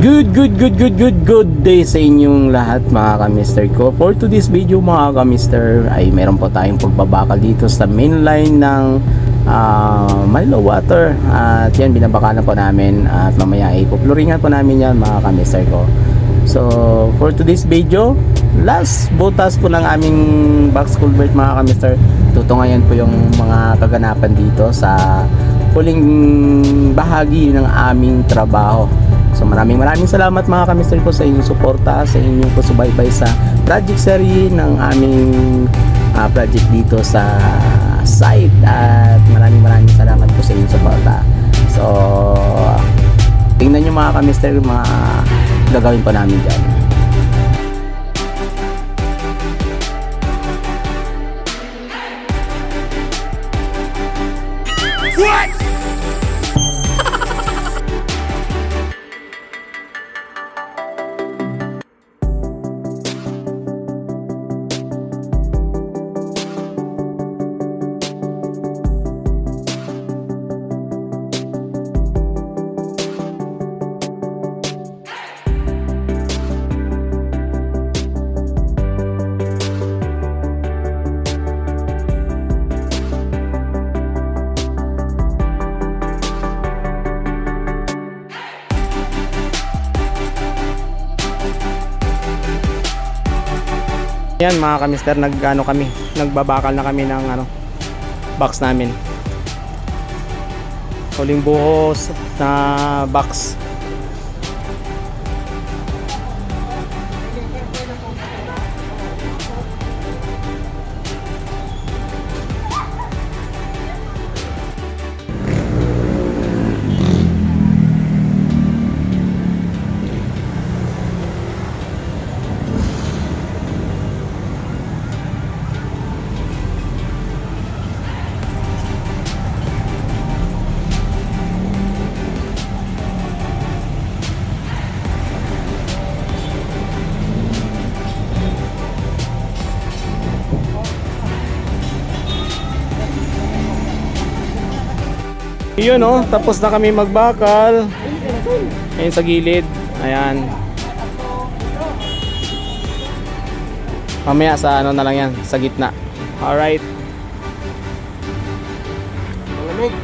Good, good, good, good, good, good day sa inyong lahat mga kamister ko. For today's video mga kamister ay meron po tayong pagbabakal dito sa main line ng uh, Manila Water. At yan, binabakalan po namin at mamaya ay pupluringan po namin yan mga kamister ko. So, for today's video, last butas po ng aming box culvert mga kamister. Tutungayan po yung mga kaganapan dito sa huling bahagi ng aming trabaho. So maraming maraming salamat mga kamister ko sa inyong suporta, sa inyong pasubaybay sa project series ng aming ah, project dito sa site at maraming maraming salamat po sa inyong suporta. So tingnan nyo mga kamister mga gagawin pa namin dyan. What? Yan mga kamister, nagano kami, nagbabakal na kami ng ano, box namin. Huling buhos na box. Yun oh, tapos na kami magbakal. Ayun sa gilid. Ayan. Mamaya sa ano na lang yan, sa gitna. Alright. Malamig.